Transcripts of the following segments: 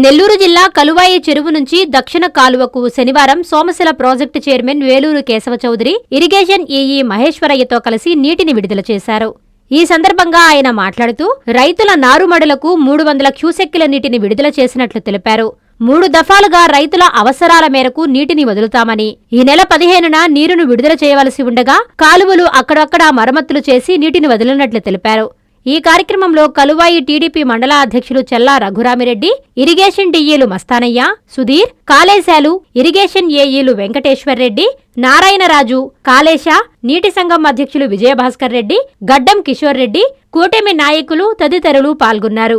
నెల్లూరు జిల్లా కలువాయి చెరువు నుంచి దక్షిణ కాలువకు శనివారం Somasila project chairman Veluru Keshava Chowdary irrigation EE మహేశ్వరయ్యతో కలిసి నీటిని విడుదల చేశారు. ఈ సందర్భంగా ఆయన మాట్లాడుతూ రైతుల నారుమడులకు మూడు వందల క్యూసెక్కుల నీటిని విడుదల చేసినట్లు తెలిపారు. మూడు దఫాలుగా రైతుల అవసరాల మేరకు నీటిని వదులుతామని ఈ నెల పదిహేనున నీరును విడుదల చేయవలసి ఉండగా కాలువలు అక్కడక్కడా మరమ్మతులు చేసి నీటిని వదిలినట్లు తెలిపారు. ఈ కార్యక్రమంలో కలువాయి టీడీపీ మండల అధ్యక్షులు చెల్లా రఘురామిరెడ్డి ఇరిగేషన్ డిఈలు మస్తానయ్య సుధీర్ కాళేశాలు ఇరిగేషన్ ఏఈలు వెంకటేశ్వర్రెడ్డి నారాయణరాజు కాళేశ నీటి సంఘం అధ్యక్షులు విజయభాస్కర్ రెడ్డి గడ్డం కిషోర్ రెడ్డి కూటమి నాయకులు తదితరులు పాల్గొన్నారు.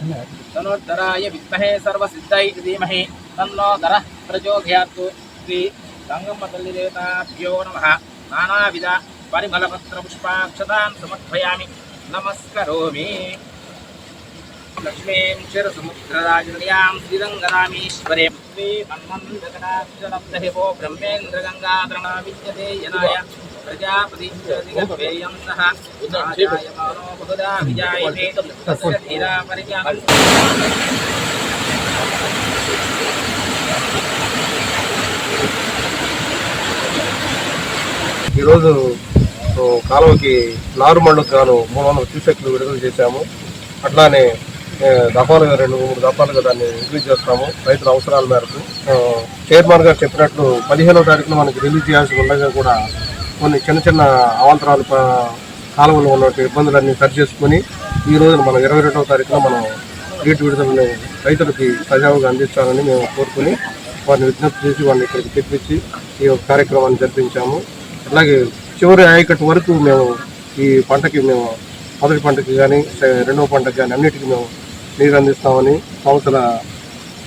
तनोद्धराय विद्महे सर्वसिद्धै धीमहि तन्नो धरः प्रचोदयात् श्री गङ्गम्मतल्लिदेवताभ्यो नमः। नानाविध परिमलपत्रपुष्पाक्षतान् समर्पयामि। नमस्करोमि। लक्ष्मीं क्षीरसमुद्रराजन्यां श्रीरङ्गरामीश्वरीं। श्रीमन्मन्दकटाक्षलब्धहिवो ब्रह्मेन्द्रगङ्गाधरणा विद्यते यनाय। సహ బహుదా విజాయతే తస్య ధీరా పరిజ్ఞానం ఈరోజు కాలువకి కాలువకి నారుమళ్ళకు గాను మూడు వందల క్యూసెక్లు విడుదల చేశాము. అట్లానే దఫాలుగా రెండు మూడు దఫాలుగా దాన్ని రిలీజ్ చేస్తాము రైతుల అవసరాల మేరకు. చైర్మన్ గారు చెప్పినట్లు పదిహేనవ తారీఖున మనకి రిలీజ్ చేయాల్సి ఉండగా కూడా కొన్ని చిన్న చిన్న అవాంతరాలు కాలంలో ఉన్నటువంటి ఇబ్బందులన్నీ సరి చేసుకుని ఈ రోజున మనం ఇరవై రెండవ తారీఖున మనం నీటి విడుదలని రైతులకి సజావుగా అందించాలని మేము కోరుకుని వారిని విజ్ఞప్తి చేసి వారిని ఇక్కడికి తెప్పించి ఈ యొక్క కార్యక్రమాన్ని జరిపించాము. అలాగే చివరి ఆయకట్టు వరకు మేము ఈ పంటకి మేము మొదటి పంటకి కానీ రెండవ పంటకి కానీ అన్నిటికీ మేము నీరు అందిస్తామని సంవత్సర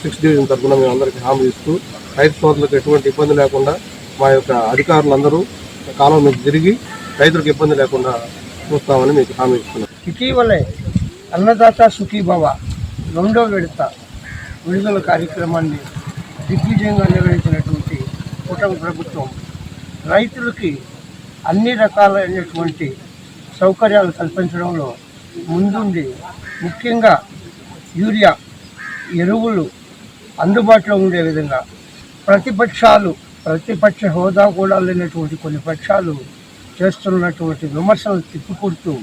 సిక్స్ డివిజన్ తరఫున మేము అందరికీ హామీ ఇస్తూ రైతు సోదరులకు ఎటువంటి ఇబ్బంది లేకుండా మా యొక్క అధికారులందరూ కాలం మీకు తిరిగి రైతులకు ఇబ్బంది లేకుండా చూస్తామని మీకు హామీ ఇస్తున్నాం. ఇటీవలే అన్నదాత సుఖీభవ రెండో విడత విడుదల కార్యక్రమాన్ని దిగ్విజయంగా నిర్వహించినటువంటి కూటమి ప్రభుత్వం రైతులకి అన్ని రకాలైనటువంటి సౌకర్యాలు కల్పించడంలో ముందుండి ముఖ్యంగా యూరియా ఎరువులు అందుబాటులో ఉండే విధంగా ప్రతిపక్షాలు ప్రతిపక్ష హోదా కూడా లేనటువంటి కొన్ని పక్షాలు చేస్తున్నటువంటి విమర్శలు తిప్పికొడుతూ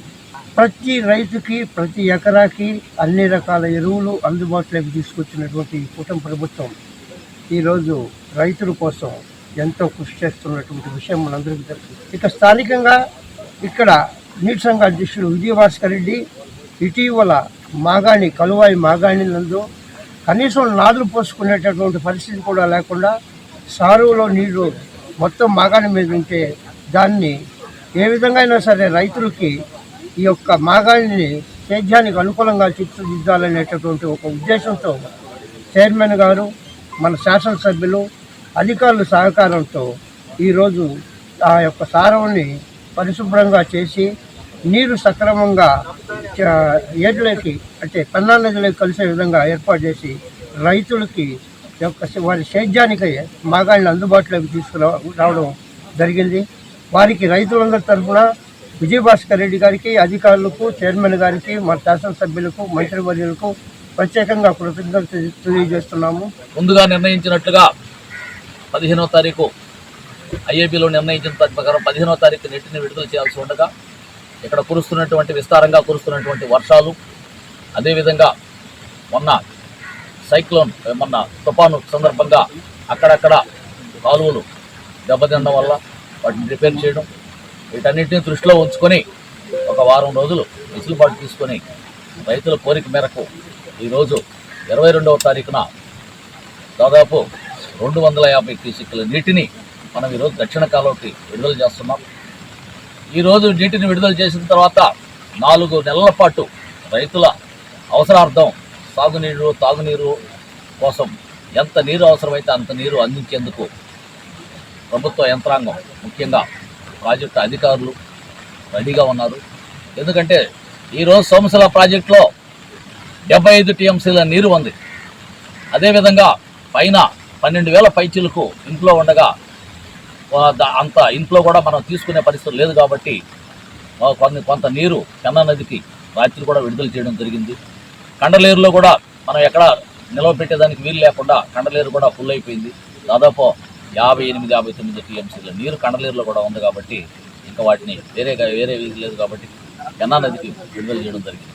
ప్రతి రైతుకి ప్రతి ఎకరాకి అన్ని రకాల ఎరువులు అందుబాటులోకి తీసుకొచ్చినటువంటి కూటం కూటమి ప్రభుత్వం ఈరోజు రైతుల కోసం ఎంతో కృషి చేస్తున్నటువంటి విషయం మనందరికీ తెలుసు. ఇక స్థానికంగా ఇక్కడ నీటి సంఘ అధ్యక్షుడు విజయభాస్కర్ రెడ్డి ఇటీవల మాగాణి కలువాయి మాగాణి నందు కనీసం నాదులు పోసుకునేటటువంటి పరిస్థితి కూడా లేకుండా సారువులో నీళ్ళు మొత్తం మాగాణి మీద ఉంటే దాన్ని ఏ విధంగా అయినా సరే రైతులకి ఈ యొక్క మాగాణిని సేద్యానికి అనుకూలంగా తీర్చిదిద్దాలనేటటువంటి ఒక ఉద్దేశంతో చైర్మన్ గారు మన శాసనసభ్యులు అధికారుల సహకారంతో ఈరోజు ఆ యొక్క సారవుని పరిశుభ్రంగా చేసి నీరు సక్రమంగా చ- అంటే పెన్నా నదిలోకి కలిసే విధంగా ఏర్పాటు చేసి రైతులకి యొక్క వారి సేద్యానికి మాగాళ్ళని అందుబాటులోకి తీసుకురావడం జరిగింది. వారికి రైతులందరి తరఫున విజయభాస్కర్ రెడ్డి గారికి అధికారులకు చైర్మన్ గారికి మా శాసనసభ్యులకు మంత్రివర్యులకు ప్రత్యేకంగా కృతజ్ఞత తెలియజేస్తున్నాము. ముందుగా నిర్ణయించినట్లుగా పదిహేనవ తారీఖు ఐఏబీలో నిర్ణయించిన ప్రకారం పదిహేనవ తారీఖు నీటిని విడుదల చేయాల్సి ఉండగా ఇక్కడ కురుస్తున్నటువంటి విస్తారంగా కురుస్తున్నటువంటి వర్షాలు అదేవిధంగా మొన్న సైక్లోన్ మొన్న తుఫాను సందర్భంగా అక్కడక్కడ కాలువలు దెబ్బతినడం వల్ల వాటిని రిపేర్ చేయడం వీటన్నిటిని దృష్టిలో ఉంచుకొని ఒక వారం రోజులు వెసులుబాటు తీసుకొని రైతుల కోరిక మేరకు ఈరోజు ఇరవై రెండవ తారీఖున దాదాపు రెండు వందల యాభై క్యూసిక్ల నీటిని మనం ఈరోజు దక్షిణ కాలువకి విడుదల చేస్తున్నాం. ఈరోజు నీటిని విడుదల చేసిన తర్వాత నాలుగు నెలల పాటు రైతుల అవసరార్థం సాగునీరు తాగునీరు కోసం ఎంత నీరు అవసరమైతే అంత నీరు అందించేందుకు ప్రభుత్వ యంత్రాంగం ముఖ్యంగా ప్రాజెక్టు అధికారులు రెడీగా ఉన్నారు. ఎందుకంటే ఈరోజు సోమశిల ప్రాజెక్టులో డెబ్బై ఐదు టీఎంసీల నీరు ఉంది. అదేవిధంగా పైన పన్నెండు వేల పైచీలకు ఇంట్లో ఉండగా అంత ఇంట్లో కూడా మనం తీసుకునే పరిస్థితి లేదు కాబట్టి కొన్ని కొంత నీరు చెన్న నదికి రాత్రి కూడా విడుదల చేయడం జరిగింది. కండలేరులో కూడా మనం ఎక్కడ నిలవ పెట్టేదానికి వీలు లేకుండా కండలేరు కూడా ఫుల్ అయిపోయింది. దాదాపు యాభై ఎనిమిది యాభై తొమ్మిది టీఎంసీల నీరు కండలేరులో కూడా ఉంది కాబట్టి ఇంకా వాటిని వేరే వేరే వీలు లేదు కాబట్టి పెన్నా నదికి విడుదల చేయడం జరిగింది.